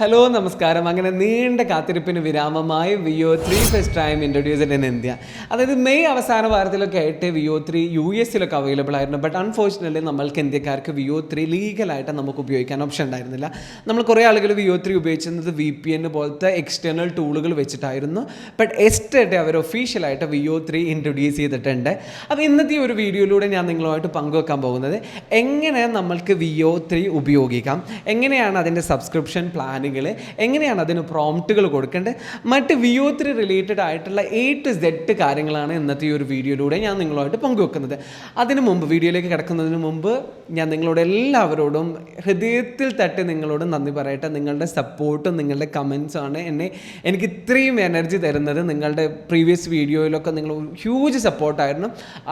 Hello നമസ്കാരം. അങ്ങനെ നീണ്ട കാത്തിരിപ്പിന് വിരാമമായി Veo three first time introduced in India അതായത് മെയ് അവസാന വാരത്തിലൊക്കെ ആയിട്ട് വിയോ ത്രീ യു എസിലൊക്കെ അവൈലബിൾ ആയിരുന്നു. ബട്ട് അൺഫോർച്ചുനേറ്റ്ലി നമ്മൾക്ക് ഇന്ത്യക്കാർക്ക് വിയോ ത്രീ ലീഗലായിട്ട് നമുക്ക് ഉപയോഗിക്കാൻ ഓപ്ഷൻ ഉണ്ടായിരുന്നില്ല. നമ്മൾ കുറേ ആളുകൾ വിയോ ത്രീ ഉപയോഗിച്ചിരുന്നത് വി പി എൻ പോലത്തെ എക്സ്റ്റേണൽ ടൂളുകൾ വെച്ചിട്ടായിരുന്നു. ബട്ട് എസ്റ്റേറ്റ് അവർ ഒഫീഷ്യലായിട്ട് വിയോ ത്രീ ഇൻട്രൊഡ്യൂസ് ചെയ്തിട്ടുണ്ട്. അപ്പോൾ ഇന്നത്തെ ഈ ഒരു വീഡിയോയിലൂടെ ഞാൻ നിങ്ങളുമായിട്ട് പങ്കുവെക്കാൻ പോകുന്നത് എങ്ങനെ നമ്മൾക്ക് വിയോ ത്രീ ഉപയോഗിക്കാം? എങ്ങനെയാണ് അതിന്റെ സബ്സ്ക്രിപ്ഷൻ പ്ലാനുകൾ എങ്ങനെയാണ് അതിന് പ്രോംപ്റ്റുകൾ കൊടുക്കേണ്ടത്? മറ്റ് വിയോ ത്രീ റിലേറ്റഡ് ആയിട്ടുള്ള എ ടു സെഡ് കാര്യങ്ങളാണ് ഇന്നത്തെ ഈ ഒരു വീഡിയോയിലൂടെ ഞാൻ നിങ്ങളുമായിട്ട് പങ്കുവെക്കുന്നത്. അതിനു മുമ്പ് വീഡിയോയിലേക്ക് കിടക്കുന്നതിന് മുമ്പ് ഞാൻ നിങ്ങളോട് എല്ലാവരോടും ഹൃദയത്തിൽ തട്ടി നിങ്ങളോട് നന്ദി പറയട്ടെ. നിങ്ങളുടെ സപ്പോർട്ടും നിങ്ങളുടെ കമൻസും ആണ് എന്നെ എനിക്ക് ഇത്രയും എനർജി തരുന്നത്. നിങ്ങളുടെ പ്രീവിയസ് വീഡിയോയിലൊക്കെ നിങ്ങൾ huge സപ്പോർട്ടായിരുന്നു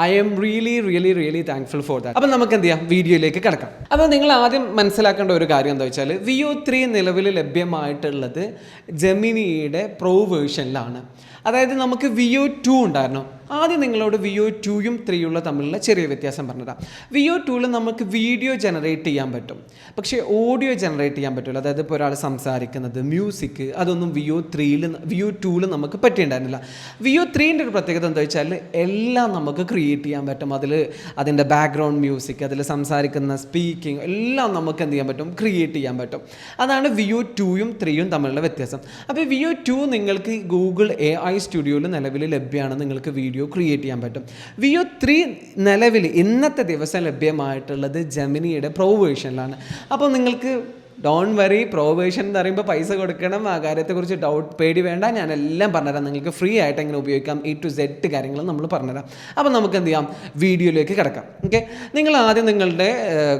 I'm really really really thankful for that അപ്പം നമുക്ക് എന്ത് ചെയ്യാം? വീഡിയോയിലേക്ക് കിടക്കാം. അപ്പോൾ നിങ്ങൾ ആദ്യം മനസ്സിലാക്കേണ്ട ഒരു കാര്യം എന്താ വെച്ചാൽ വിയോ ത്രീ നിലവിൽ ലഭ്യമായിട്ടുള്ളത് ജെമിനിയുടെ പ്രോ വേർഷനിലാണ്. അതായത് നമുക്ക് വിയോ ടു ഉണ്ടായിരുന്നു. ആദ്യം നിങ്ങളോട് വിയോ ടുയും ത്രീയുള്ള തമ്മിലുള്ള ചെറിയ വ്യത്യാസം പറഞ്ഞതാണ് വിയോ ടുവിൽ നമുക്ക് വീഡിയോ ജനറേറ്റ് ചെയ്യാൻ പറ്റും. പക്ഷേ ഓഡിയോ ജനറേറ്റ് ചെയ്യാൻ പറ്റില്ല അതായത് ഇപ്പോൾ ഒരാൾ സംസാരിക്കുന്നത് മ്യൂസിക് അതൊന്നും വിയോ ത്രീയിൽ വിയോ ടുവിൽ നമുക്ക് പറ്റിയിട്ടുണ്ടായിരുന്നില്ല. വിയോ ത്രീന്റെ ഒരു പ്രത്യേകത എന്താ വെച്ചാൽ എല്ലാം നമുക്ക് ക്രിയേറ്റ് ചെയ്യാൻ പറ്റും. അതിൽ അതിന്റെ ബാക്ക്ഗ്രൗണ്ട് മ്യൂസിക് അതിൽ സംസാരിക്കുന്ന സ്പീക്കിംഗ് എല്ലാം നമുക്ക് എന്ത് ചെയ്യാൻ പറ്റും? ക്രിയേറ്റ് ചെയ്യാൻ പറ്റും. അതാണ് വിയോ ടുയും ത്രീയും തമ്മിലുള്ള വ്യത്യാസം. അപ്പോൾ വിയോ ടു നിങ്ങൾക്ക് ഗൂഗിൾ എ ഐ സ്റ്റുഡിയോയിൽ നിലവിൽ ലഭ്യമാണ് നിങ്ങൾക്ക് വീഡിയോ ക്രിയേറ്റ് ചെയ്യാൻ പറ്റും. വിയോ ത്രീ നിലവിൽ ഇന്നത്തെ ദിവസം ലഭ്യമായിട്ടുള്ളത് ജമിനിയുടെ പ്രോ വേർഷനിലാണ് അപ്പോൾ നിങ്ങൾക്ക് ഡോൺ വറി പ്രോ വേർഷൻ എന്ന് പറയുമ്പോൾ പൈസ കൊടുക്കണം ആ കാര്യത്തെക്കുറിച്ച് ഡൗട്ട് പേടി വേണ്ട. ഞാൻ എല്ലാം പറഞ്ഞുതരാം. നിങ്ങൾക്ക് ഫ്രീ ആയിട്ട് എങ്ങനെ ഉപയോഗിക്കാം എ ടു സെഡ് കാര്യങ്ങൾ നമ്മൾ പറഞ്ഞുതരാം. അപ്പോൾ നമുക്ക് എന്ത് ചെയ്യാം? വീഡിയോയിലേക്ക് കിടക്കാം. ഓക്കെ നിങ്ങൾ ആദ്യം നിങ്ങളുടെ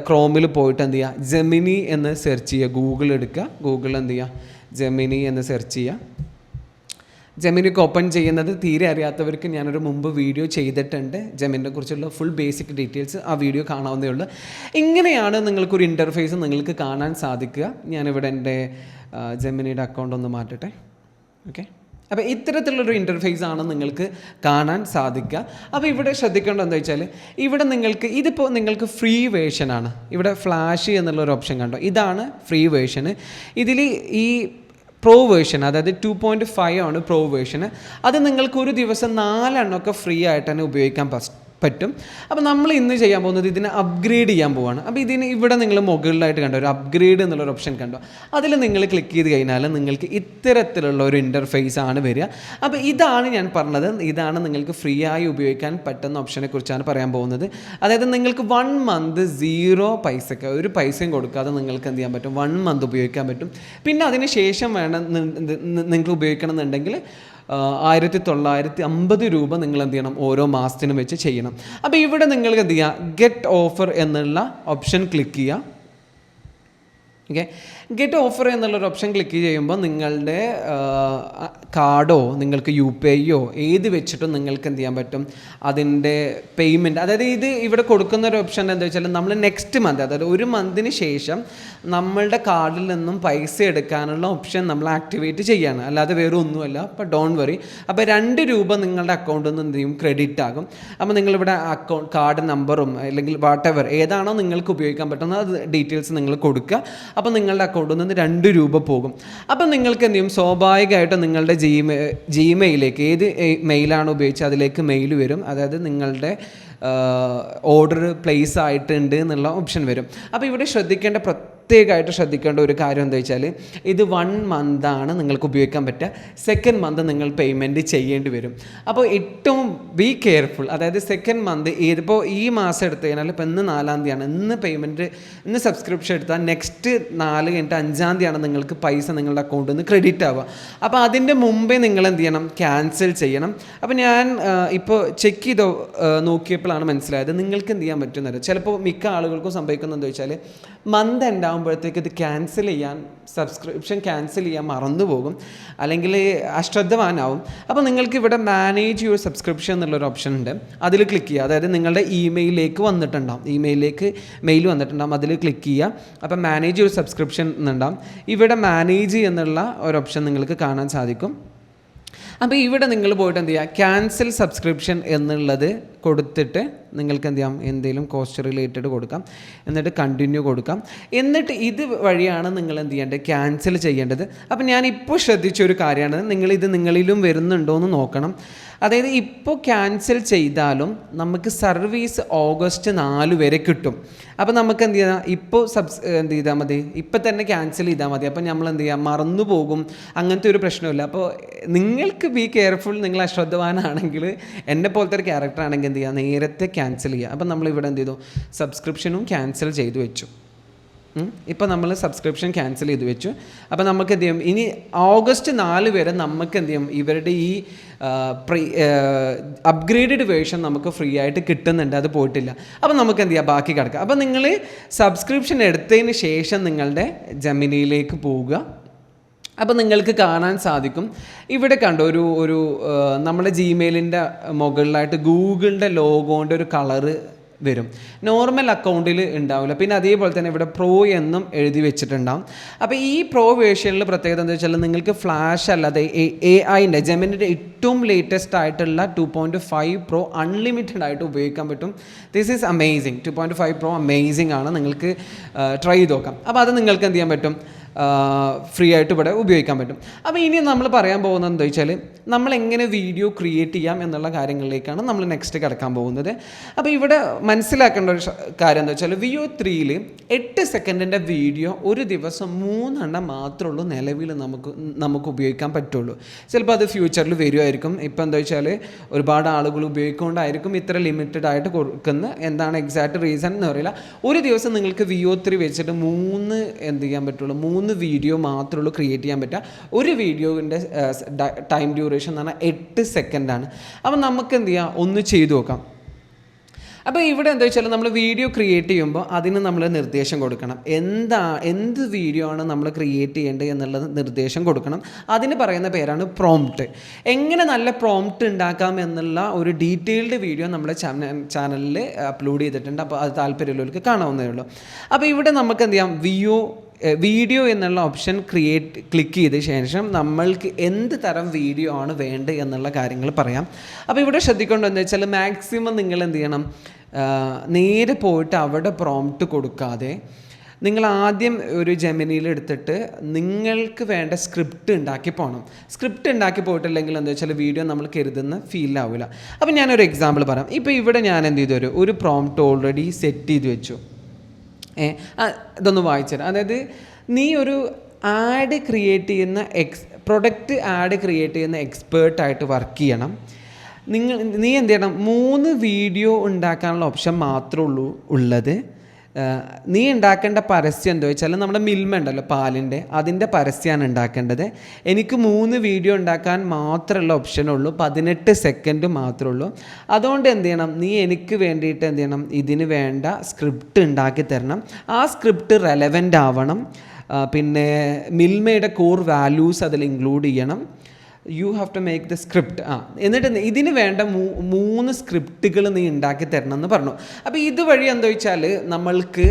ക്രോമിൽ പോയിട്ട് എന്ത് ചെയ്യുക? ജെമിനി എന്ന് സെർച്ച് ചെയ്യുക. ഗൂഗിൾ എടുക്കുക. ഗൂഗിൾ എന്ത് ചെയ്യുക? ജെമിനി എന്ന് സെർച്ച് ചെയ്യുക. ജെമിനിക്ക് ഓപ്പൺ ചെയ്യുന്നത് തീരെ അറിയാത്തവർക്ക് ഞാനൊരു മുമ്പ് വീഡിയോ ചെയ്തിട്ടുണ്ട്. ജെമിനെ കുറിച്ചുള്ള ഫുൾ ബേസിക് ഡീറ്റെയിൽസ് ആ വീഡിയോ കാണാവുന്നേ ഉള്ളൂ. ഇങ്ങനെയാണ് നിങ്ങൾക്കൊരു ഇന്റർഫേസ് നിങ്ങൾക്ക് കാണാൻ സാധിക്കുക. ഞാനിവിടെ എന്റെ ജെമിനിയുടെ അക്കൗണ്ട് ഒന്ന് മാറ്റട്ടെ. ഓക്കെ അപ്പോൾ ഇത്തരത്തിലുള്ളൊരു ഇന്റർഫേസ് ആണ് നിങ്ങൾക്ക് കാണാൻ സാധിക്കുക. അപ്പോൾ ഇവിടെ ശ്രദ്ധിക്കേണ്ടത് എന്താ വെച്ചാൽ ഇവിടെ നിങ്ങൾക്ക് ഇതിപ്പോൾ നിങ്ങൾക്ക് ഫ്രീ വേർഷനാണ് ഇവിടെ ഫ്ലാഷ് എന്നുള്ളൊരു ഓപ്ഷൻ കണ്ടോ? ഇതാണ് ഫ്രീ വേർഷന് ഇതിൽ ഈ പ്രോ വേർഷൻ അതായത് ടു പോയിന്റ് ഫൈവ് ആണ് പ്രോ വേർഷൻ അത് നിങ്ങൾക്ക് ഒരു ദിവസം നാലെണ്ണമൊക്കെ ഫ്രീ ആയിട്ട് തന്നെ ഉപയോഗിക്കാൻ പറ്റും. അപ്പോൾ നമ്മൾ ഇന്ന് ചെയ്യാൻ പോകുന്നത് ഇതിനെ അപ്ഗ്രേഡ് ചെയ്യാൻ പോവാണ്. അപ്പോൾ ഇതിന് ഇവിടെ നിങ്ങൾ മുകളിലായിട്ട് കണ്ടോ ഒരു അപ്ഗ്രേഡ് എന്നുള്ളൊരു ഓപ്ഷൻ കണ്ടോ? അതിൽ നിങ്ങൾ ക്ലിക്ക് ചെയ്ത് കഴിഞ്ഞാൽ നിങ്ങൾക്ക് ഇത്തരത്തിലുള്ള ഒരു ഇന്റർഫേസ് ആണ് വരിക. അപ്പോൾ ഇതാണ് ഞാൻ പറഞ്ഞത് ഇതാണ് നിങ്ങൾക്ക് ഫ്രീ ആയി ഉപയോഗിക്കാൻ പറ്റുന്ന ഓപ്ഷനെ കുറിച്ചാണ് പറയാൻ പോകുന്നത്. അതായത് നിങ്ങൾക്ക് വൺ മന്ത് സീറോ പൈസക്ക് ഒരു പൈസയും കൊടുക്കാതെ നിങ്ങൾക്ക് എന്ത് ചെയ്യാൻ പറ്റും? വൺ മന്ത് ഉപയോഗിക്കാൻ പറ്റും. പിന്നെ അതിന് ശേഷം വേണം നിങ്ങൾക്ക് ഉപയോഗിക്കണം എന്നുണ്ടെങ്കിൽ ആയിരത്തി തൊള്ളായിരത്തി അമ്പത് രൂപ നിങ്ങൾ എന്ത് ചെയ്യണം? ഓരോ മാസത്തിനും വെച്ച് ചെയ്യണം. അപ്പോൾ ഇവിടെ നിങ്ങൾക്ക് എന്ത് ചെയ്യുക ഗെറ്റ് ഓഫർ എന്നുള്ള ഓപ്ഷൻ ക്ലിക്ക് ചെയ്യുക ഓക്കെ ഗെറ്റ് ഓഫർ എന്നുള്ളൊരു ഓപ്ഷൻ ക്ലിക്ക് ചെയ്യുമ്പോൾ നിങ്ങളുടെ കാർഡോ നിങ്ങൾക്ക് യു പി ഐയോ ഏത് വെച്ചിട്ടും നിങ്ങൾക്ക് എന്ത് ചെയ്യാൻ പറ്റും? അതിന്റെ പേയ്മെന്റ് അതായത് ഇത് ഇവിടെ കൊടുക്കുന്ന ഒരു ഓപ്ഷൻ എന്താ വെച്ചാൽ നമ്മൾ നെക്സ്റ്റ് മന്ത് അതായത് ഒരു മന്തിന് ശേഷം നമ്മളുടെ കാർഡിൽ നിന്നും പൈസ എടുക്കാനുള്ള ഓപ്ഷൻ നമ്മൾ ആക്ടിവേറ്റ് ചെയ്യാണ്. അല്ലാതെ വേറെ ഒന്നുമല്ല. അപ്പോൾ ഡോൺ വറി അപ്പോൾ രണ്ട് രൂപ നിങ്ങളുടെ അക്കൗണ്ടിൽ നിന്ന് എന്ത് ചെയ്യും? ക്രെഡിറ്റ് ആകും. അപ്പോൾ നിങ്ങളിവിടെ അക്കൗണ്ട് കാർഡ് നമ്പറും അല്ലെങ്കിൽ വാട്ട് എവർ ഏതാണോ നിങ്ങൾക്ക് ഉപയോഗിക്കാൻ പറ്റുന്നത് അത് ഡീറ്റെയിൽസ് നിങ്ങൾ കൊടുക്കുക. അപ്പോൾ നിങ്ങളുടെ അക്കൗണ്ടിൽ നിന്ന് രണ്ട് രൂപ പോകും. അപ്പോൾ നിങ്ങൾക്ക് എന്ത് ചെയ്യും? സ്വാഭാവികമായിട്ടും നിങ്ങളുടെ ജിമെ ജിമെയിലേക്ക് ഏത് മെയിലാണ് ഉപയോഗിച്ചത് അതിലേക്ക് മെയിൽ വരും? അതായത് നിങ്ങളുടെ ഓർഡർ പ്ലേസ് ആയിട്ടുണ്ട് എന്നുള്ള ഓപ്ഷൻ വരും. അപ്പോൾ ഇവിടെ ശ്രദ്ധിക്കേണ്ട പ്രത്യേകമായിട്ട് ശ്രദ്ധിക്കേണ്ട ഒരു കാര്യം എന്താ വെച്ചാൽ ഇത് വൺ മന്താണ് നിങ്ങൾക്ക് ഉപയോഗിക്കാൻ പറ്റുക. സെക്കൻഡ് മന്ത് നിങ്ങൾ പേയ്മെന്റ് ചെയ്യേണ്ടി വരും. അപ്പോൾ ഏറ്റവും ബി കെയർഫുൾ അതായത് സെക്കൻഡ് മന്ത് ഇതിപ്പോൾ ഈ മാസം എടുത്തു കഴിഞ്ഞാൽ ഇപ്പോൾ ഇന്ന് നാലാം തീയതിയാണ്. ഇന്ന് പേയ്മെന്റ് ഇന്ന് സബ്സ്ക്രിപ്ഷൻ എടുത്താൽ നെക്സ്റ്റ് നാല് കഴിഞ്ഞിട്ട് അഞ്ചാം തീയതിയാണ് നിങ്ങൾക്ക് പൈസ നിങ്ങളുടെ അക്കൗണ്ടിൽ നിന്ന് ക്രെഡിറ്റ് ആവുക. അപ്പോൾ അതിന്റെ മുമ്പേ നിങ്ങൾ എന്ത് ചെയ്യണം? ക്യാൻസൽ ചെയ്യണം. അപ്പോൾ ഞാൻ ഇപ്പോൾ ചെക്ക് ചെയ്ത് നോക്കിയപ്പോഴാണ് മനസ്സിലായത്. നിങ്ങൾക്ക് എന്ത് ചെയ്യാൻ പറ്റുന്നത് ചിലപ്പോൾ മിക്ക ആളുകൾക്കും സംഭവിക്കുന്നത് എന്താ വെച്ചാൽ മന്ത് എൻഡ് ആകുമ്പോഴത്തേക്ക് ഇത് ക്യാൻസൽ ചെയ്യാൻ സബ്സ്ക്രിപ്ഷൻ ക്യാൻസൽ ചെയ്യാൻ മറന്നുപോകും. അല്ലെങ്കിൽ അശ്രദ്ധവാനാവും. അപ്പോൾ നിങ്ങൾക്ക് ഇവിടെ മാനേജ് യുവർ സബ്സ്ക്രിപ്ഷൻ എന്നുള്ളൊരു ഓപ്ഷൻ ഉണ്ട്. അതിൽ ക്ലിക്ക് ചെയ്യുക. അതായത് നിങ്ങളുടെ ഇമെയിലേക്ക് വന്നിട്ടുണ്ടാവും. ഇമെയിലേക്ക് മെയിൽ വന്നിട്ടുണ്ടാവും. അതിൽ ക്ലിക്ക് ചെയ്യുക. അപ്പോൾ മാനേജ് യുവർ സബ്സ്ക്രിപ്ഷൻ എന്നുണ്ടാവും. ഇവിടെ മാനേജ് എന്നുള്ള ഒരു ഓപ്ഷൻ നിങ്ങൾക്ക് കാണാൻ സാധിക്കും. അപ്പോൾ ഇവിടെ നിങ്ങൾ പോയിട്ട് എന്ത് ചെയ്യുക? ക്യാൻസൽ സബ്സ്ക്രിപ്ഷൻ എന്നുള്ളത് കൊടുത്തിട്ട് നിങ്ങൾക്ക് എന്ത് ചെയ്യാം എന്തെങ്കിലും കോസ്റ്റ് റിലേറ്റഡ് കൊടുക്കാം. എന്നിട്ട് കണ്ടിന്യൂ കൊടുക്കാം. എന്നിട്ട് ഇത് വഴിയാണ് നിങ്ങൾ എന്ത് ചെയ്യേണ്ടത്. ക്യാൻസൽ ചെയ്യേണ്ടത് അപ്പോൾ ഞാൻ ഇപ്പോൾ ശ്രദ്ധിച്ച ഒരു കാര്യമാണ്. നിങ്ങളിത് നിങ്ങളിലും വരുന്നുണ്ടോ എന്ന് നോക്കണം. അതായത് ഇപ്പോൾ ക്യാൻസൽ ചെയ്താലും നമുക്ക് സർവീസ് ഓഗസ്റ്റ് നാല് വരെ കിട്ടും. അപ്പോൾ നമുക്ക് എന്ത് ചെയ്യാം ഇപ്പോൾ സബ്സ് എന്ത് ചെയ്താൽ മതി? ഇപ്പം തന്നെ ക്യാൻസൽ ചെയ്താൽ മതി. അപ്പോൾ നമ്മൾ എന്ത് ചെയ്യാം മറന്നു പോകും. അങ്ങനത്തെ ഒരു പ്രശ്നമില്ല അപ്പോൾ നിങ്ങൾക്ക് ബി കെയർഫുൾ നിങ്ങൾ അശ്രദ്ധവാനാണെങ്കിൽ എന്നെ പോലത്തെ ഒരു ക്യാരക്ടർ ആണെങ്കിൽ എന്ത് ചെയ്യുക നേരത്തെ ക്യാൻസൽ ചെയ്യുക അപ്പം നമ്മൾ ഇവിടെ എന്ത് ചെയ്തു? സബ്സ്ക്രിപ്ഷനും ക്യാൻസൽ ചെയ്തു വെച്ചു. ഇപ്പോൾ നമ്മൾ സബ്സ്ക്രിപ്ഷൻ ക്യാൻസൽ ചെയ്ത് വെച്ചു. അപ്പോൾ നമുക്ക് എന്ത് ചെയ്യും? ഇനി ഓഗസ്റ്റ് നാല് വരെ നമുക്ക് എന്ത് ചെയ്യും? ഇവരുടെ ഈ പ്രീ അപ്ഗ്രേഡഡ് വേർഷൻ നമുക്ക് ഫ്രീ ആയിട്ട് കിട്ടുന്നുണ്ട്. അത് പോയിട്ടില്ല. അപ്പോൾ നമുക്ക് എന്ത് ചെയ്യാം? ബാക്കി കിടക്കുക അപ്പോൾ നിങ്ങൾ സബ്സ്ക്രിപ്ഷൻ എടുത്തതിന് ശേഷം നിങ്ങളുടെ ജമിനിയിലേക്ക് പോവുക. അപ്പോൾ നിങ്ങൾക്ക് കാണാൻ സാധിക്കും. ഇവിടെ കണ്ടോ ഒരു ഒരു നമ്മുടെ ജിമെയിലിന്റെ മുകളിലായിട്ട് ഗൂഗിളിന്റെ ലോഗോന്റെ ഒരു കളറ് വരും. നോർമൽ അക്കൗണ്ടിൽ ഉണ്ടാവില്ല. പിന്നെ അതേപോലെ തന്നെ ഇവിടെ പ്രോ എന്നും എഴുതി വെച്ചിട്ടുണ്ടാവും. അപ്പോൾ ഈ പ്രോ വേർഷനിൽ പ്രത്യേകത എന്താ വെച്ചാൽ നിങ്ങൾക്ക് ഫ്ലാഷ് അല്ലാതെ എ ഐന്റെ ജെമിനിന്റെ ഏറ്റവും ലേറ്റസ്റ്റ് ആയിട്ടുള്ള two point five pro unlimited ആയിട്ട് ഉപയോഗിക്കാൻ പറ്റും. This is amazing two point five pro amazing ആണ്. നിങ്ങൾക്ക് ട്രൈ ചെയ്ത് നോക്കാം. അപ്പോൾ അത് നിങ്ങൾക്ക് എന്ത് ചെയ്യാൻ പറ്റും? ഫ്രീ ആയിട്ട് ഇവിടെ ഉപയോഗിക്കാൻ പറ്റും. അപ്പോൾ ഇനി നമ്മൾ പറയാൻ പോകുന്നത് എന്താ വെച്ചാൽ നമ്മൾ എങ്ങനെ വീഡിയോ ക്രിയേറ്റ് ചെയ്യാം എന്നുള്ള കാര്യങ്ങളിലേക്കാണ് നമ്മൾ നെക്സ്റ്റ് കിടക്കാൻ പോകുന്നത്. അപ്പോൾ ഇവിടെ മനസ്സിലാക്കേണ്ട ഒരു കാര്യം എന്താ വെച്ചാൽ വിയോ ത്രീയിൽ എട്ട് സെക്കൻഡിന്റെ വീഡിയോ ഒരു ദിവസം മൂന്നെണ്ണം മാത്രമേ ഉള്ളൂ നിലവിൽ നമുക്ക് നമുക്ക് ഉപയോഗിക്കാൻ പറ്റുള്ളൂ. ചിലപ്പോൾ അത് ഫ്യൂച്ചറിൽ വരുമായിരിക്കും ഇപ്പോൾ എന്താ വെച്ചാൽ ഒരുപാട് ആളുകൾ ഉപയോഗിക്കൊണ്ടായിരിക്കും ഇത്ര ലിമിറ്റഡ് ആയിട്ട് കൊടുക്കുന്നത് എന്താണ് എക്സാക്ട് റീസൺ എന്ന് പറയില്ല ഒരു ദിവസം നിങ്ങൾക്ക് വിയോ ത്രീ വെച്ചിട്ട് മൂന്ന് എന്ത് ചെയ്യാൻ പറ്റുള്ളൂ? മൂന്ന് വീഡിയോ മാത്രമേ ഉള്ളൂ ക്രിയേറ്റ് ചെയ്യാൻ പറ്റുക. ഒരു വീഡിയോന്റെ ടൈം ഡ്യൂറേഷൻ എന്ന് പറഞ്ഞാൽ എട്ട് സെക്കൻഡാണ് അപ്പം നമുക്ക് എന്ത് ചെയ്യാം? ഒന്ന് ചെയ്തു നോക്കാം. അപ്പോൾ ഇവിടെ എന്താ വെച്ചാൽ നമ്മൾ വീഡിയോ ക്രിയേറ്റ് ചെയ്യുമ്പോൾ അതിന് നമ്മൾ നിർദ്ദേശം കൊടുക്കണം. എന്താ എന്ത് വീഡിയോ ആണ് നമ്മൾ ക്രിയേറ്റ് ചെയ്യേണ്ടത് എന്നുള്ളത് നിർദ്ദേശം കൊടുക്കണം. അതിന് പറയുന്ന പേരാണ് പ്രോംപ്റ്റ് എങ്ങനെ നല്ല പ്രോംപ്റ്റ് ഉണ്ടാക്കാം എന്നുള്ള ഒരു ഡീറ്റെയിൽഡ് വീഡിയോ നമ്മുടെ ചാനലിൽ അപ്ലോഡ് ചെയ്തിട്ടുണ്ട്. അപ്പോൾ അത് താല്പര്യമുള്ളവർക്ക് കാണാവുന്നതേ ഉള്ളൂ. അപ്പോൾ ഇവിടെ നമുക്ക് എന്ത് ചെയ്യാം? വിയോ വീഡിയോ എന്നുള്ള ഓപ്ഷൻ ക്രിയേറ്റ് ക്ലിക്ക് ചെയ്ത ശേഷം നമ്മൾക്ക് എന്ത് തരം വീഡിയോ ആണ് വേണ്ടത് എന്നുള്ള കാര്യങ്ങൾ പറയാം. അപ്പോൾ ഇവിടെ ശ്രദ്ധിക്കേണ്ടതെന്ന് വെച്ചാൽ മാക്സിമം നിങ്ങൾ എന്ത് ചെയ്യണം? നേരെ പോയിട്ട് അവിടെ പ്രോംപ്റ്റ് കൊടുക്കാതെ നിങ്ങൾ ആദ്യം ഒരു ജെമിനിയിൽ എടുത്തിട്ട് നിങ്ങൾക്ക് വേണ്ട സ്ക്രിപ്റ്റ് ഉണ്ടാക്കി പോകണം സ്ക്രിപ്റ്റ് ഉണ്ടാക്കി പോയിട്ടില്ലെങ്കിൽ എന്താ വെച്ചാൽ വീഡിയോ നമ്മൾ കരുതുന്ന ഫീൽ ആവില്ല അപ്പോൾ ഞാനൊരു എക്സാമ്പിൾ പറയാം. ഇപ്പോൾ ഇവിടെ ഞാൻ എന്ത് ചെയ്തു? ഒരു പ്രോംപ്റ്റ് ഓൾറെഡി സെറ്റ് ചെയ്ത് വെച്ചു. ഇതൊന്ന് വായിച്ചുതരാം അതായത് നീ ഒരു ആഡ് ക്രിയേറ്റ് ചെയ്യുന്ന എക്സ് പ്രൊഡക്റ്റ് ആഡ് ക്രിയേറ്റ് ചെയ്യുന്ന എക്സ്പേർട്ടായിട്ട് വർക്ക് ചെയ്യണം. നിങ്ങൾ നീ എന്ത് ചെയ്യണം? മൂന്ന് വീഡിയോ ഉണ്ടാക്കാനുള്ള ഓപ്ഷൻ മാത്രമേ ഉള്ളൂ ഉള്ളത്. നീ ഉണ്ടാക്കേണ്ട പരസ്യം എന്താ വെച്ചാൽ നമ്മുടെ മിൽമ ഉണ്ടല്ലോ പാലിന്റെ. അതിന്റെ പരസ്യമാണ് ഉണ്ടാക്കേണ്ടത്. എനിക്ക് മൂന്ന് വീഡിയോ ഉണ്ടാക്കാൻ മാത്രമുള്ള ഓപ്ഷനുള്ളൂ പതിനെട്ട് സെക്കൻഡ് മാത്രമേ ഉള്ളൂ. അതുകൊണ്ട് എന്ത് ചെയ്യണം? നീ എനിക്ക് വേണ്ടിയിട്ട് എന്ത് ചെയ്യണം? ഇതിന് വേണ്ട സ്ക്രിപ്റ്റ് ഉണ്ടാക്കി തരണം. ആ സ്ക്രിപ്റ്റ് റെലവന്റ് ആവണം. പിന്നെ മിൽമയുടെ കോർ വാല്യൂസ് അതിൽ ഇൻക്ലൂഡ് ചെയ്യണം. You have to make the script ആ എന്നിട്ട് ഇതിന് വേണ്ട മൂന്ന് സ്ക്രിപ്റ്റുകൾ നീ ഉണ്ടാക്കി തരണം എന്ന് പറഞ്ഞു. അപ്പോൾ ഇതുവഴി എന്താ വെച്ചാൽ നമ്മൾക്ക്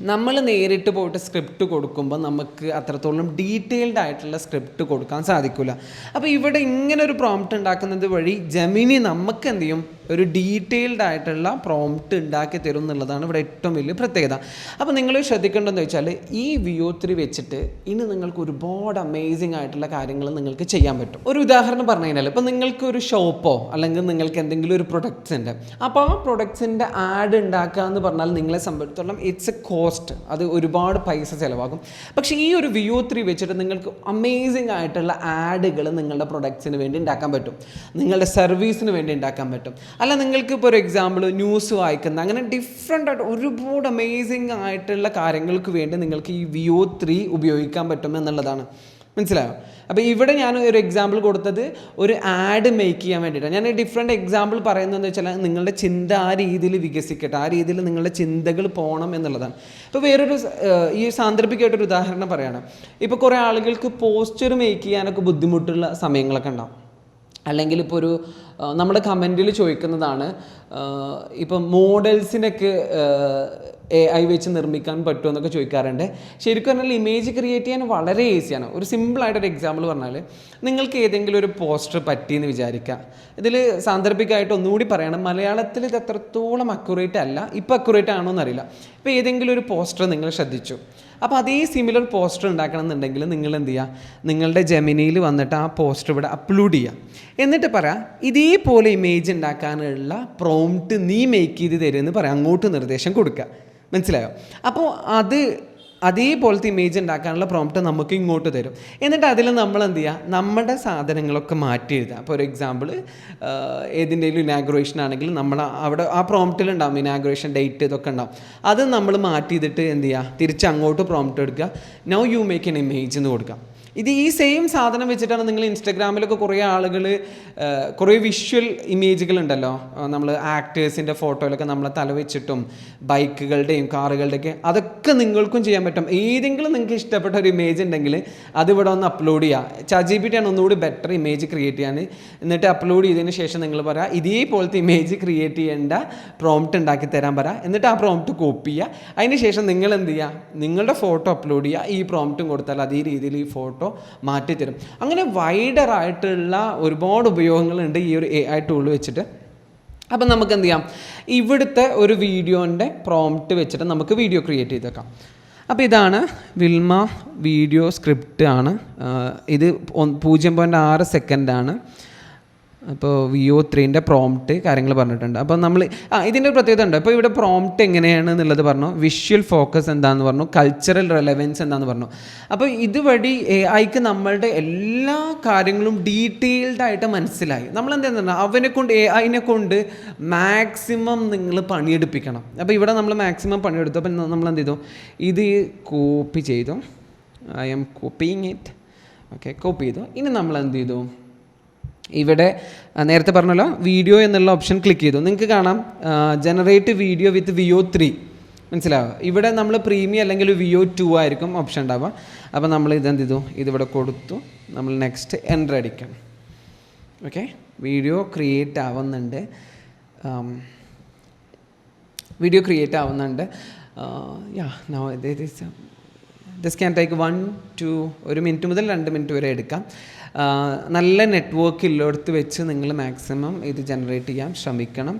നമ്മൾ നേരിട്ട് പോയിട്ട് സ്ക്രിപ്റ്റ് കൊടുക്കുമ്പോൾ നമുക്ക് അത്രത്തോളം ഡീറ്റെയിൽഡ് ആയിട്ടുള്ള സ്ക്രിപ്റ്റ് കൊടുക്കാൻ സാധിക്കില്ല അപ്പോൾ ഇവിടെ ഇങ്ങനെ ഒരു പ്രോംപ്റ്റ് ഉണ്ടാക്കുന്നത് വഴി ജമിനി നമുക്ക് എന്ത് ചെയ്യും? ഒരു ഡീറ്റെയിൽഡ് ആയിട്ടുള്ള പ്രോംപ്റ്റ് ഉണ്ടാക്കി തരും എന്നുള്ളതാണ് ഇവിടെ ഏറ്റവും വലിയ പ്രത്യേകത. അപ്പോൾ നിങ്ങൾ ശ്രദ്ധിക്കേണ്ടതെന്ന് വെച്ചാൽ ഈ വിയോ ത്രീ വെച്ചിട്ട് ഇനി നിങ്ങൾക്ക് ഒരുപാട് അമേസിങ് ആയിട്ടുള്ള കാര്യങ്ങൾ നിങ്ങൾക്ക് ചെയ്യാൻ പറ്റും. ഒരു ഉദാഹരണം പറഞ്ഞു കഴിഞ്ഞാൽ ഇപ്പോൾ നിങ്ങൾക്ക് ഒരു ഷോപ്പോ അല്ലെങ്കിൽ നിങ്ങൾക്ക് എന്തെങ്കിലും ഒരു പ്രൊഡക്ട്സ് ഉണ്ട് അപ്പോൾ ആ പ്രൊഡക്ട്സിന്റെ ആഡ് ഉണ്ടാക്കുക എന്ന് പറഞ്ഞാൽ നിങ്ങളെ സംബന്ധിച്ചിടത്തോളം ഇറ്റ്സ് എ കോസ്റ്റ് അത് ഒരുപാട് പൈസ ചിലവാകും. പക്ഷേ ഈ ഒരു വിയോ ത്രീ വെച്ചിട്ട് നിങ്ങൾക്ക് അമേസിങ് ആയിട്ടുള്ള ആഡുകൾ നിങ്ങളുടെ പ്രൊഡക്ട്സിന് വേണ്ടി ഉണ്ടാക്കാൻ പറ്റും. നിങ്ങളുടെ സർവീസിന് വേണ്ടി ഉണ്ടാക്കാൻ പറ്റും. അല്ല നിങ്ങൾക്ക് ഇപ്പോൾ ഒരു എക്സാമ്പിൾ ന്യൂസ് വായിക്കുന്ന അങ്ങനെ ഡിഫറെന്റ് ആയിട്ട് ഒരുപാട് അമേസിങ് ആയിട്ടുള്ള കാര്യങ്ങൾക്ക് വേണ്ടി നിങ്ങൾക്ക് ഈ വിയോ ത്രീ ഉപയോഗിക്കാൻ പറ്റും എന്നുള്ളതാണ്. മനസ്സിലായോ? അപ്പോൾ ഇവിടെ ഞാൻ ഒരു എക്സാമ്പിൾ കൊടുത്തത് ഒരു ആഡ് മേക്ക് ചെയ്യാൻ വേണ്ടിയിട്ടാണ്. ഞാൻ ഡിഫറെന്റ് എക്സാമ്പിൾ പറയുന്നതെന്ന് വെച്ചാൽ നിങ്ങളുടെ ചിന്ത ആ രീതിയിൽ വികസിക്കട്ടെ ആ രീതിയിൽ നിങ്ങളുടെ ചിന്തകൾ പോകണം എന്നുള്ളതാണ്. ഇപ്പോൾ വേറൊരു ഈ സാന്ദർഭികമായിട്ടൊരു ഉദാഹരണം പറയുകയാണ് ഇപ്പോൾ കുറേ ആളുകൾക്ക് പോസ്റ്റർ മേക്ക് ചെയ്യാനൊക്കെ ബുദ്ധിമുട്ടുള്ള സമയങ്ങളൊക്കെ ഉണ്ടാവും. അല്ലെങ്കിൽ ഇപ്പോൾ ഒരു നമ്മുടെ കമന്റിൽ ചോദിക്കുന്നതാണ് ഇപ്പം മോഡൽസിനൊക്കെ എ ഐ വെച്ച് നിർമ്മിക്കാൻ പറ്റുമോ എന്നൊക്കെ ചോദിക്കാറുണ്ട്. ശരിക്കും പറഞ്ഞാൽ ഇമേജ് ക്രിയേറ്റ് ചെയ്യാൻ വളരെ ഈസിയാണ് ഒരു സിമ്പിളായിട്ടൊരു എക്സാമ്പിൾ പറഞ്ഞാൽ നിങ്ങൾക്ക് ഏതെങ്കിലും ഒരു പോസ്റ്റർ പറ്റിയെന്ന് വിചാരിക്കുക ഇതിൽ സാന്ദർഭികമായിട്ട് ഒന്നുകൂടി പറയണം. മലയാളത്തിൽ ഇത് എത്രത്തോളം അക്യുറേറ്റ് അല്ല ഇപ്പോൾ അക്യുറേറ്റ് ആണോ എന്നറിയില്ല ഇപ്പോൾ ഏതെങ്കിലും ഒരു പോസ്റ്റർ നിങ്ങൾ ശ്രദ്ധിച്ചു. അപ്പോൾ അതേ സിമിലർ പോസ്റ്റർ ഉണ്ടാക്കണം എന്നുണ്ടെങ്കിൽ നിങ്ങൾ എന്ത് ചെയ്യുക നിങ്ങളുടെ ജെമിനിയിൽ വന്നിട്ട് ആ പോസ്റ്റർ ഇവിടെ അപ്ലോഡ് ചെയ്യുക എന്നിട്ട് പറയാം ഇതേപോലെ ഇമേജ് ഉണ്ടാക്കാനുള്ള പ്രോംപ്റ്റ് നീ മേക്ക് ചെയ്ത് തരുമെന്ന് പറയാം. അങ്ങോട്ട് നിർദ്ദേശം കൊടുക്കുക മനസ്സിലായോ? അപ്പോൾ അത് അതേപോലത്തെ ഇമേജ് ഉണ്ടാക്കാനുള്ള പ്രോംപ്റ്റ് നമുക്ക് ഇങ്ങോട്ട് തരും. എന്നിട്ട് അതിൽ നമ്മൾ എന്ത് ചെയ്യുക? നമ്മുടെ സാധനങ്ങളൊക്കെ മാറ്റി എഴുതുക. ഒരു എക്സാമ്പിൾ ഏതിന്റെയും ഇനാഗ്രേഷൻ ആണെങ്കിൽ നമ്മൾ അവിടെ ആ പ്രോംപ്റ്റിൽ ഉണ്ടാവും. ഇനാഗ്രേഷൻ ഡേറ്റ് ഇതൊക്കെ ഉണ്ടാവും. അത് നമ്മൾ മാറ്റി ചെയ്തിട്ട് എന്ത് ചെയ്യുക? തിരിച്ച് അങ്ങോട്ട് പ്രോംപ്റ്റ് എടുക്കുക. Now you make an image എന്ന് കൊടുക്കുക. ഇത് ഈ സെയിം സാധനം വെച്ചിട്ടാണ് നിങ്ങൾ ഇൻസ്റ്റഗ്രാമിലൊക്കെ കുറേ ആളുകൾ കുറേ വിഷ്വൽ ഇമേജുകൾ ഉണ്ടല്ലോ. നമ്മൾ ആക്ടേഴ്സിന്റെ ഫോട്ടോയിലൊക്കെ നമ്മളെ തല വെച്ചിട്ടും ബൈക്കുകളുടെയും കാറുകളുടെയൊക്കെ അതൊക്കെ നിങ്ങൾക്കും ചെയ്യാൻ പറ്റും. ഏതെങ്കിലും നിങ്ങൾക്ക് ഇഷ്ടപ്പെട്ട ഒരു ഇമേജ് ഉണ്ടെങ്കിൽ അതിവിടെ ഒന്ന് അപ്ലോഡ് ചെയ്യുക ചാജി പി ആണ് ഒന്നുകൂടി ബെറ്റർ ഇമേജ് ക്രിയേറ്റ് ചെയ്യാൻ. എന്നിട്ട് അപ്ലോഡ് ചെയ്തതിന് ശേഷം നിങ്ങൾ പറയാം ഇതേപോലത്തെ ഇമേജ് ക്രിയേറ്റ് ചെയ്യേണ്ട പ്രോംപ്റ്റ് ഉണ്ടാക്കി തരാൻ പറ. എന്നിട്ട് ആ പ്രോംപ്റ്റ് കോപ്പി ചെയ്യുക അതിന് ശേഷം നിങ്ങൾ എന്ത് ചെയ്യുക നിങ്ങളുടെ ഫോട്ടോ അപ്ലോഡ് ചെയ്യുക ഈ പ്രോംപ്റ്റും കൊടുത്താൽ അതേ രീതിയിൽ ഈ ഫോട്ടോ മാറ്റിത്തരും. അങ്ങനെ വൈഡറായിട്ടുള്ള ഒരുപാട് ഉപയോഗങ്ങളുണ്ട് ഈ ഒരു എ ഐ ടൂൾ വെച്ചിട്ട്. അപ്പം നമുക്ക് എന്ത് ചെയ്യാം? ഇവിടുത്തെ ഒരു വീഡിയോന്റെ പ്രോംപ്റ്റ് വെച്ചിട്ട് നമുക്ക് വീഡിയോ ക്രിയേറ്റ് ചെയ്തേക്കാം അപ്പോൾ ഇതാണ് വിൽമ വീഡിയോ സ്ക്രിപ്റ്റ് ആണ്. ഇത് പൂജ്യം പോയിന്റ് ആറ് സെക്കൻഡാണ് അപ്പോൾ വി ഒ ത്രീന്റെ പ്രോംപ്റ്റ് കാര്യങ്ങൾ പറഞ്ഞിട്ടുണ്ട്. അപ്പോൾ നമ്മൾ ആ ഇതിന്റെ ഒരു പ്രത്യേകത ഉണ്ട്. അപ്പോൾ ഇവിടെ പ്രോംപ്റ്റ് എങ്ങനെയാണ് എന്നുള്ളത് പറഞ്ഞു. വിഷ്വൽ ഫോക്കസ് എന്താണെന്ന് പറഞ്ഞു. കൾച്ചറൽ റെലവൻസ് എന്താണെന്ന് പറഞ്ഞു. അപ്പോൾ ഇതുവഴി എ ഐക്ക് നമ്മളുടെ എല്ലാ കാര്യങ്ങളും ഡീറ്റെയിൽഡ് ആയിട്ട് മനസ്സിലായി. നമ്മൾ എന്താ അവനെ കൊണ്ട് എ ഐനെ കൊണ്ട് മാക്സിമം നിങ്ങൾ പണിയെടുപ്പിക്കണം. അപ്പോൾ ഇവിടെ നമ്മൾ മാക്സിമം പണിയെടുത്തു. അപ്പം നമ്മൾ എന്ത് ചെയ്തു? ഇത് കോപ്പി ചെയ്തു. I'm copying it okay copy ചെയ്തു. ഇനി നമ്മൾ എന്ത് ചെയ്തു? ഇവിടെ നേരത്തെ പറഞ്ഞല്ലോ വീഡിയോ എന്നുള്ള ഓപ്ഷൻ ക്ലിക്ക് ചെയ്തു. നിങ്ങൾക്ക് കാണാം generate video with Veo three മനസ്സിലാവുക ഇവിടെ നമ്മൾ പ്രീമിയം അല്ലെങ്കിൽ വിയോ ടു ആയിരിക്കും ഓപ്ഷൻ ഉണ്ടാവുക. അപ്പോൾ നമ്മൾ ഇതെന്ത് ചെയ്തു? ഇതിവിടെ കൊടുത്തു. നമ്മൾ നെക്സ്റ്റ് എന്റർ അടിക്കണം ഓക്കെ വീഡിയോ ക്രിയേറ്റ് ആവുന്നുണ്ട്. വീഡിയോ ക്രിയേറ്റ് ആവുന്നുണ്ട്. Yeah no this can take one to ഒരു മിനിറ്റ് മുതൽ രണ്ട് മിനിറ്റ് വരെ എടുക്കാം. നല്ല നെറ്റ്വർക്ക് ഉള്ളിടത്ത് വെച്ച് നിങ്ങൾ മാക്സിമം ഇത് ജനറേറ്റ് ചെയ്യാൻ ശ്രമിക്കണം.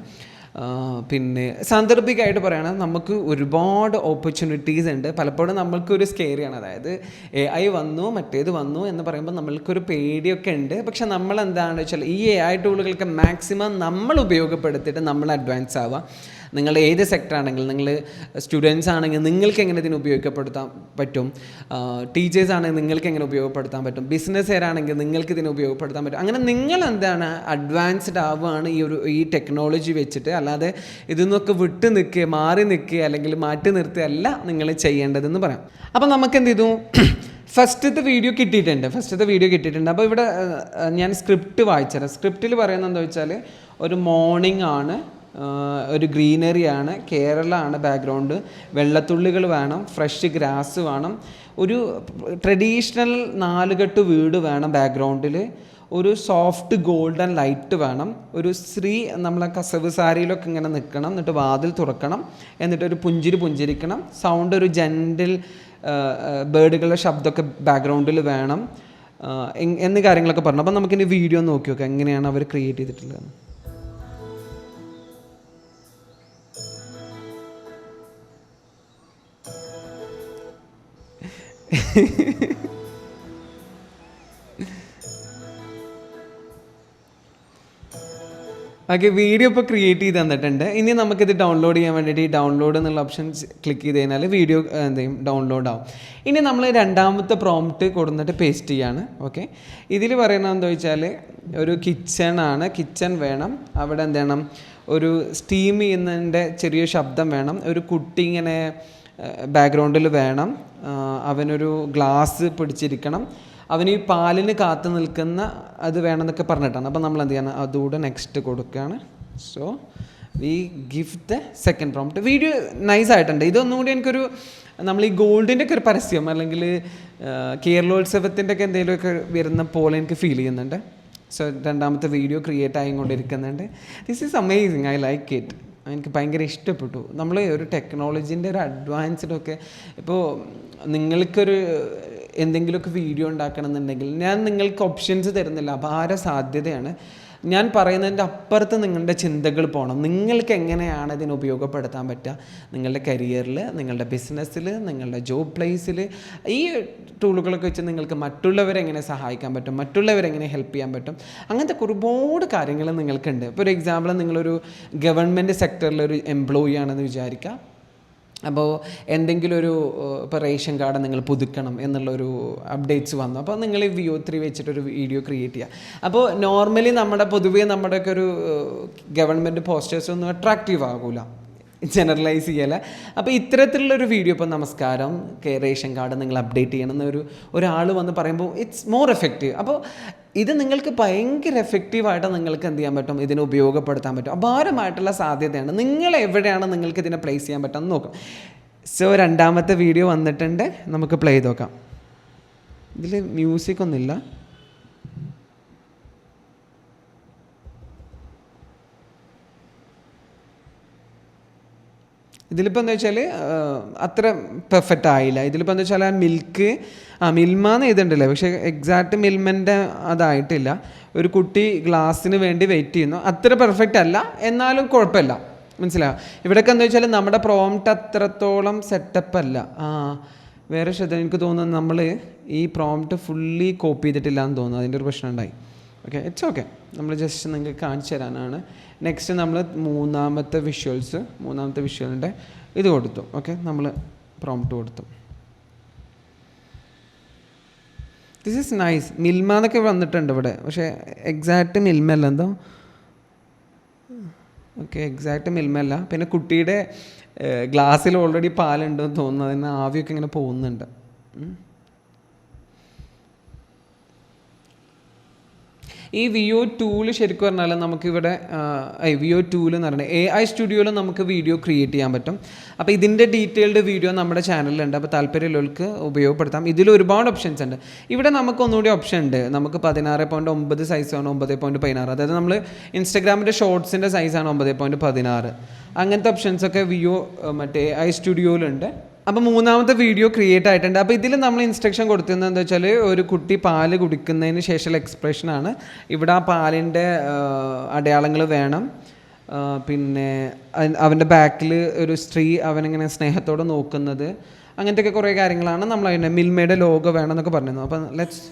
പിന്നെ സാന്ദർഭികമായിട്ട് പറയുകയാണെങ്കിൽ നമുക്ക് ഒരുപാട് ഓപ്പർച്യൂണിറ്റീസ് ഉണ്ട്. പലപ്പോഴും നമ്മൾക്കൊരു സ്കേറിയാണ് അതായത് എ ഐ വന്നു മറ്റേത് വന്നു എന്ന് പറയുമ്പോൾ നമ്മൾക്കൊരു പേടിയൊക്കെ ഉണ്ട്. പക്ഷെ നമ്മൾ എന്താണെന്ന് വെച്ചാൽ ഈ എ ഐ ടൂളുകൾക്ക് മാക്സിമം നമ്മൾ ഉപയോഗപ്പെടുത്തിയിട്ട് നമ്മൾ അഡ്വാൻസ് ആവുക. നിങ്ങൾ ഏത് സെക്ടർ ആണെങ്കിലും നിങ്ങൾ സ്റ്റുഡൻസ് ആണെങ്കിൽ നിങ്ങൾക്ക് എങ്ങനെ ഇതിന് ഉപയോഗപ്പെടുത്താൻ പറ്റും? ടീച്ചേഴ്സ് ആണെങ്കിൽ നിങ്ങൾക്ക് എങ്ങനെ ഉപയോഗപ്പെടുത്താൻ പറ്റും? ബിസിനസ് ബിസിനസ്സുകാരാണെങ്കിൽ നിങ്ങൾക്ക് ഇതിനെ ഉപയോഗപ്പെടുത്താൻ പറ്റും? അങ്ങനെ നിങ്ങൾ എന്താണ് അഡ്വാൻസ്ഡ് ആവുകയാണ് ഈ ഒരു ഈ ടെക്നോളജി വെച്ചിട്ട്. അല്ലാതെ ഇതിൽ നിന്നൊക്കെ വിട്ട് നിൽക്കുക മാറി നിൽക്കുക അല്ലെങ്കിൽ മാറ്റി നിർത്തുകയല്ല നിങ്ങൾ ചെയ്യേണ്ടതെന്ന് പറയാം. അപ്പം നമുക്ക് എന്ത് ചെയ്തു? ഫസ്റ്റത്തെ വീഡിയോ കിട്ടിയിട്ടുണ്ട്. ഫസ്റ്റത്തെ വീഡിയോ കിട്ടിയിട്ടുണ്ട്. അപ്പോൾ ഇവിടെ ഞാൻ സ്ക്രിപ്റ്റ് വായിച്ചുതരാം സ്ക്രിപ്റ്റിൽ പറയുന്നത് എന്താ വെച്ചാൽ ഒരു മോർണിംഗ് ആണ്. ഒരു ഗ്രീനറി ആണ് കേരളമാണ് ബാക്ക്ഗ്രൗണ്ട് വെള്ളത്തുള്ളികൾ വേണം ഫ്രഷ് ഗ്രാസ് വേണം. ഒരു ട്രഡീഷണൽ നാലുകെട്ട് വീട് വേണം ബാക്ക്ഗ്രൗണ്ടിൽ ഒരു സോഫ്റ്റ് ഗോൾഡൻ ലൈറ്റ് വേണം. ഒരു സ്ത്രീ നമ്മളെ കസവ് സാരിയിലൊക്കെ ഇങ്ങനെ നിൽക്കണം എന്നിട്ട് വാതിൽ തുറക്കണം എന്നിട്ട് ഒരു പുഞ്ചിരി പുഞ്ചിരിക്കണം. സൗണ്ട് ഒരു ജെന്റിൽ ബേഡുകളുടെ ശബ്ദമൊക്കെ ബാക്ക്ഗ്രൗണ്ടിൽ വേണം. എന്ന എന്നീ കാര്യങ്ങളൊക്കെ പറഞ്ഞു. അപ്പം നമുക്കിനി വീഡിയോ നോക്കി നോക്കാം. എങ്ങനെയാണ് അവർ ക്രിയേറ്റ് ചെയ്തിട്ടുള്ളത് ഓക്കെ വീഡിയോ ഇപ്പോൾ ക്രിയേറ്റ് ചെയ്ത് തന്നിട്ടുണ്ട്. ഇനി നമുക്കിത് ഡൗൺലോഡ് ചെയ്യാൻ വേണ്ടിയിട്ട് ഈ ഡൗൺലോഡ് എന്നുള്ള ഓപ്ഷൻ ക്ലിക്ക് ചെയ്ത് കഴിഞ്ഞാൽ വീഡിയോ എന്ത് ചെയ്യും? ഡൗൺലോഡ് ആവും. ഇനി നമ്മൾ രണ്ടാമത്തെ പ്രോംപ്റ്റ് കൊടുത്തിട്ട് പേസ്റ്റ് ചെയ്യാണ്. ഓക്കെ ഇതിൽ പറയുന്നത് എന്താ വെച്ചാൽ ഒരു കിച്ചൺ ആണ്. കിച്ചൺ വേണം. അവിടെ എന്ത് വേണം ഒരു സ്റ്റീം ചെയ്യുന്നതിന്റെ ചെറിയ ശബ്ദം വേണം. ഒരു കുട്ടി ഇങ്ങനെ ബാക്ക്ഗ്രൗണ്ടിൽ വേണം. അവനൊരു ഗ്ലാസ് പിടിച്ചിരിക്കണം. അവന് ഈ പാലിന് കാത്തു നിൽക്കുന്ന അത് വേണമെന്നൊക്കെ പറഞ്ഞിട്ടാണ്. അപ്പോൾ നമ്മൾ എന്ത് ചെയ്യണം? അതുകൂടെ നെക്സ്റ്റ് കൊടുക്കുകയാണ്. So we give the second prompt video nice ആയിട്ടുണ്ട്. ഇതൊന്നും കൂടി എനിക്കൊരു നമ്മൾ ഈ ഗോൾഡിന്റെ ഒക്കെ ഒരു പരസ്യം അല്ലെങ്കിൽ കേരളോത്സവത്തിന്റെ ഒക്കെ എന്തെങ്കിലുമൊക്കെ വരുന്ന പോലെ എനിക്ക് ഫീൽ ചെയ്യുന്നുണ്ട്. സോ രണ്ടാമത്തെ video create ആയിക്കൊണ്ടിരിക്കുന്നുണ്ട്. This is amazing I like it എനിക്ക് ഭയങ്കര ഇഷ്ടപ്പെട്ടു. നമ്മൾ ഒരു ടെക്നോളജീന്റെ ഒരു അഡ്വാൻസ്ഡൊക്കെ ഇപ്പോൾ നിങ്ങൾക്കൊരു എന്തെങ്കിലുമൊക്കെ വീഡിയോ ഉണ്ടാക്കണം എന്നുണ്ടെങ്കിൽ ഞാൻ നിങ്ങൾക്ക് ഓപ്ഷൻസ് തരുന്നില്ല. അപാര സാധ്യതയാണ്. ഞാൻ പറയുന്നതിന്റെ അപ്പുറത്ത് നിങ്ങളുടെ ചിന്തകൾ പോകണം. നിങ്ങൾക്ക് എങ്ങനെയാണ് ഇതിനെ ഉപയോഗപ്പെടുത്താൻ പറ്റുക? നിങ്ങളുടെ കരിയറിൽ നിങ്ങളുടെ ബിസിനസ്സിൽ നിങ്ങളുടെ ജോബ് പ്ലേസിൽ ഈ ടൂളുകളൊക്കെ വെച്ച് നിങ്ങൾക്ക് മറ്റുള്ളവരെ എങ്ങനെ സഹായിക്കാൻ പറ്റും? മറ്റുള്ളവരെ എങ്ങനെ ഹെൽപ്പ് ചെയ്യാൻ പറ്റും? അങ്ങനത്തെ ഒരുപാട് കാര്യങ്ങൾ നിങ്ങൾക്കുണ്ട്. ഇപ്പോൾ ഒരു എക്സാമ്പിൾ നിങ്ങളൊരു ഗവൺമെന്റ് സെക്ടറിലൊരു എംപ്ലോയി ആണെന്ന് വിചാരിക്കുക. അപ്പോൾ എന്തെങ്കിലും ഒരു ഇപ്പോൾ റേഷൻ കാർഡ് നിങ്ങൾ പുതുക്കണം എന്നുള്ളൊരു അപ്ഡേറ്റ്സ് വന്നു. അപ്പോൾ നിങ്ങൾ ഈ വിയോ ത്രീ വെച്ചിട്ടൊരു വീഡിയോ ക്രിയേറ്റ് ചെയ്യുക. അപ്പോൾ നോർമലി നമ്മുടെ പൊതുവേ നമ്മുടെയൊക്കെ ഒരു ഗവൺമെന്റ് പോസ്റ്റേഴ്സ് ഒന്നും അട്രാക്റ്റീവ് ആകൂല. ജനറലൈസ് ചെയ്യല. അപ്പോൾ ഇത്തരത്തിലുള്ളൊരു വീഡിയോ ഇപ്പോൾ നമസ്കാരം റേഷൻ കാർഡ് നിങ്ങൾ അപ്ഡേറ്റ് ചെയ്യണം എന്നൊരു ഒരാൾ വന്ന് പറയുമ്പോൾ ഇറ്റ്സ് മോർ എഫക്റ്റീവ് അപ്പോൾ ഇത് നിങ്ങൾക്ക് ഭയങ്കര എഫക്റ്റീവായിട്ട് നിങ്ങൾക്ക് എന്ത് ചെയ്യാൻ പറ്റും? ഇതിനെ ഉപയോഗപ്പെടുത്താൻ പറ്റും. അപാരമായിട്ടുള്ള സാധ്യതയാണ്. നിങ്ങൾ എവിടെയാണ് നിങ്ങൾക്ക് ഇതിനെ പ്ലേസ് ചെയ്യാൻ പറ്റുമെന്ന് നോക്കാം. സോ രണ്ടാമത്തെ വീഡിയോ വന്നിട്ടുണ്ട്. നമുക്ക് പ്ലേ ചെയ്ത് നോക്കാം. ഇതിൽ മ്യൂസിക് ഒന്നുമില്ല. ഇതിലിപ്പോൾ എന്താ വെച്ചാൽ അത്ര പെർഫെക്റ്റ് ആയില്ല. ഇതിലിപ്പോൾ എന്താ വെച്ചാൽ ആ മിൽക്ക് ആ മിൽമ എന്ന് എഴുതുന്നുണ്ടല്ലേ പക്ഷേ എക്സാക്റ്റ് മിൽമന്റെ അതായിട്ടില്ല. ഒരു കുട്ടി ഗ്ലാസ്സിന് വേണ്ടി വെയിറ്റ് ചെയ്യുന്നു. അത്ര പെർഫെക്റ്റ് അല്ല. എന്നാലും കുഴപ്പമില്ല. മനസ്സിലായോ? ഇവിടെയൊക്കെ എന്താ വെച്ചാൽ നമ്മുടെ പ്രോംപ്റ്റ് അത്രത്തോളം സെറ്റപ്പ് അല്ല. ആ വേറെ ശ്രദ്ധ എനിക്ക് തോന്നുന്നു നമ്മൾ ഈ പ്രോംപ്റ്റ് ഫുള്ളി കോപ്പി ചെയ്തിട്ടില്ല എന്ന് തോന്നുന്നു. അതിന്റെ ഒരു പ്രശ്നം ഉണ്ടായി. ഓക്കെ ഇറ്റ്സ് ഓക്കെ നമ്മൾ ജസ്റ്റ് നിങ്ങൾക്ക് കാണിച്ചു തരാനാണ്. നെക്സ്റ്റ് നമ്മൾ മൂന്നാമത്തെ വിഷ്വൽസ് മൂന്നാമത്തെ വിഷ്വലിന്റെ ഇത് കൊടുത്തു. ഓക്കെ നമ്മൾ പ്രോംപ്റ്റ് കൊടുത്തു. ദിസ് ഈസ് നൈസ് മിൽമ എന്നൊക്കെ വന്നിട്ടുണ്ട് ഇവിടെ. പക്ഷേ എക്സാക്റ്റ് മിൽമ അല്ല. എന്തോ? ഓക്കെ എക്സാക്റ്റ് മിൽമ അല്ല. പിന്നെ കുട്ടിയുടെ ഗ്ലാസ്സിൽ ഓൾറെഡി പാലുണ്ടെന്ന് തോന്നുന്നു. അതിന് ആവിയൊക്കെ ഇങ്ങനെ പോകുന്നുണ്ട്. ഈ വിയോ ടൂൽ ശരിക്കും പറഞ്ഞാൽ നമുക്കിവിടെ വിയോ ടൂൽ എന്ന് പറയുന്നത് എ ഐ സ്റ്റുഡിയോയിൽ നമുക്ക് വീഡിയോ ക്രിയേറ്റ് ചെയ്യാൻ പറ്റും. അപ്പോൾ ഇതിന്റെ ഡീറ്റെയിൽഡ് വീഡിയോ നമ്മുടെ ചാനലിലുണ്ട് അപ്പോൾ താല്പര്യമുള്ളവർക്ക് ഉപയോഗപ്പെടുത്താം. ഇതിൽ ഒരുപാട് ഓപ്ഷൻസ് ഉണ്ട്. ഇവിടെ നമുക്ക് ഒന്നുകൂടി ഓപ്ഷൻ ഉണ്ട്. നമുക്ക് പതിനാറ് പോയിന്റ് ഒമ്പത് സൈസാണ് ഒമ്പത് പോയിന്റ് പതിനാറ്. അതായത് നമ്മൾ ഇൻസ്റ്റഗ്രാമിന്റെ ഷോർട്സിന്റെ സൈസാണ് ഒമ്പത് പോയിന്റ് പതിനാറ്. അങ്ങനത്തെ ഓപ്ഷൻസൊക്കെ വിയോ മറ്റേ ഐ സ്റ്റുഡിയോയിലുണ്ട് അപ്പോൾ മൂന്നാമത്തെ വീഡിയോ ക്രിയേറ്റ് ആയിട്ടുണ്ട്. അപ്പോൾ ഇതിൽ നമ്മൾ ഇൻസ്ട്രക്ഷൻ കൊടുത്തിരുന്നത് എന്താ വെച്ചാൽ ഒരു കുട്ടി പാൽ കുടിക്കുന്നതിന് ശേഷമുള്ള എക്സ്പ്രഷനാണ് ഇവിടെ ആ പാലിന്റെ അടയാളങ്ങൾ വേണം. പിന്നെ അവന്റെ ബാക്കിൽ ഒരു സ്ത്രീ അവനിങ്ങനെ സ്നേഹത്തോടെ നോക്കുന്നത്. അങ്ങനത്തെയൊക്കെ കുറേ കാര്യങ്ങളാണ്. നമ്മൾ അതിന്റെ മിൽമയുടെ ലോഗോ വേണം എന്നൊക്കെ പറഞ്ഞിരുന്നു. അപ്പം ലെറ്റ്സ്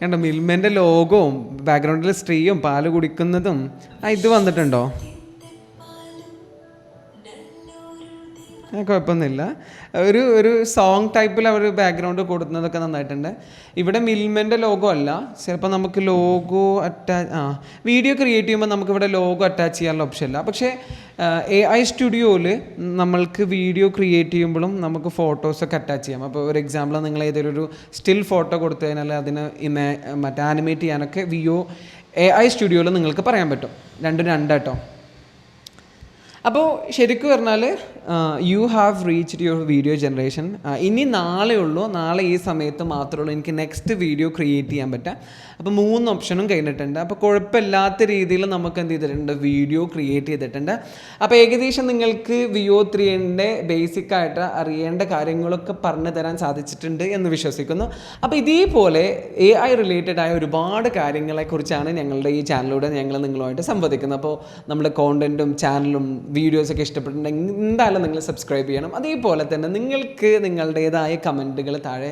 കണ്ടോ മിൽമേന്റെ ലോഗോവും ബാക്ക്ഗ്രൗണ്ടിൽ സ്ത്രീയും പാൽ കുടിക്കുന്നതും ആ ഇത് വന്നിട്ടുണ്ടോ? കുഴപ്പമൊന്നുമില്ല. ഒരു ഒരു സോങ് ടൈപ്പിൽ അവർ ബാക്ക്ഗ്രൗണ്ട് കൊടുക്കുന്നതൊക്കെ നന്നായിട്ടുണ്ട്. ഇവിടെ മിൽമന്റെ ലോഗോ അല്ല. ചിലപ്പോൾ നമുക്ക് ലോഗോ അറ്റാച്ച് ആ വീഡിയോ ക്രിയേറ്റ് ചെയ്യുമ്പോൾ നമുക്കിവിടെ ലോഗോ അറ്റാച്ച് ചെയ്യാനുള്ള ഓപ്ഷൻ ഇല്ല. പക്ഷേ എ ഐ സ്റ്റുഡിയോയിൽ നമ്മൾക്ക് വീഡിയോ ക്രിയേറ്റ് ചെയ്യുമ്പോഴും നമുക്ക് ഫോട്ടോസൊക്കെ അറ്റാച്ച് ചെയ്യാം. അപ്പോൾ ഒരു എക്സാമ്പിൾ നിങ്ങൾ ഏതെങ്കിലും ഒരു സ്റ്റിൽ ഫോട്ടോ കൊടുത്തു കഴിഞ്ഞാൽ അതിന് ഇമേ മറ്റേ ആനിമേറ്റ് ചെയ്യാനൊക്കെ വിയോ എ ഐ സ്റ്റുഡിയോയിൽ നിങ്ങൾക്ക് പറയാൻ പറ്റും. രണ്ടും രണ്ടാട്ടോ. അപ്പോൾ ശരിക്കും പറഞ്ഞാൽ you have reached your video generation ഇനി നാളെ ഉള്ളൂ. നാളെ ഈ സമയത്ത് മാത്രമേ എനിക്ക് നെക്സ്റ്റ് വീഡിയോ ക്രിയേറ്റ് ചെയ്യാൻ പറ്റുക അപ്പോൾ മൂന്ന് ഓപ്ഷനും കഴിഞ്ഞിട്ടുണ്ട്. അപ്പോൾ കുഴപ്പമില്ലാത്ത രീതിയിൽ നമുക്ക് എന്ത് ചെയ്തിട്ടുണ്ട്? വീഡിയോ ക്രിയേറ്റ് ചെയ്തിട്ടുണ്ട്. അപ്പോൾ ഏകദേശം നിങ്ങൾക്ക് വിയോ ത്രീന്റെ ബേസിക് ആയിട്ട് അറിയേണ്ട കാര്യങ്ങളൊക്കെ പറഞ്ഞു തരാൻ സാധിച്ചിട്ടുണ്ട് എന്ന് വിശ്വസിക്കുന്നു. അപ്പോൾ ഇതേപോലെ എ ഐ റിലേറ്റഡ് ആയ ഒരുപാട് കാര്യങ്ങളെക്കുറിച്ചാണ് ഞങ്ങളുടെ ഈ ചാനലിലൂടെ ഞങ്ങൾ നിങ്ങളുമായിട്ട് സംവദിക്കുന്നത്. അപ്പോൾ നമ്മുടെ കോണ്ടന്റും ചാനലും വീഡിയോസൊക്കെ ഇഷ്ടപ്പെട്ടിട്ടുണ്ടെങ്കിൽ എന്തായാലും നിങ്ങൾ സബ്സ്ക്രൈബ് ചെയ്യണം. അതേപോലെ തന്നെ നിങ്ങൾക്ക് നിങ്ങളുടേതായ കമന്റുകൾ താഴെ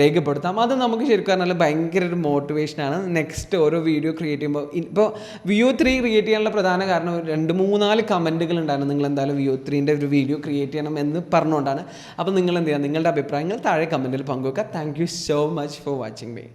രേഖപ്പെടുത്താം. അത് നമുക്ക് ശരിക്കും പറഞ്ഞാൽ ഭയങ്കര ഒരു മോട്ടിവേഷനാണ് നെക്സ്റ്റ് ഓരോ വീഡിയോ ക്രിയേറ്റ് ചെയ്യുമ്പോൾ ഇപ്പോൾ വിയോ ത്രീ ക്രിയേറ്റ് ചെയ്യാനുള്ള പ്രധാന കാരണം രണ്ട് മൂന്നാൽ കമന്റുകൾ ഉണ്ടായിരുന്നു. നിങ്ങൾ എന്തായാലും വിയോ ത്രീന്റെ ഒരു വീഡിയോ ക്രിയേറ്റ് ചെയ്യണം എന്ന് പറഞ്ഞുകൊണ്ടാണ്. അപ്പോൾ നിങ്ങൾ എന്ത് ചെയ്യുക? നിങ്ങളുടെ അഭിപ്രായങ്ങൾ താഴെ കമന്റിൽ പങ്കുവെക്കുക. Thank you so much for watching me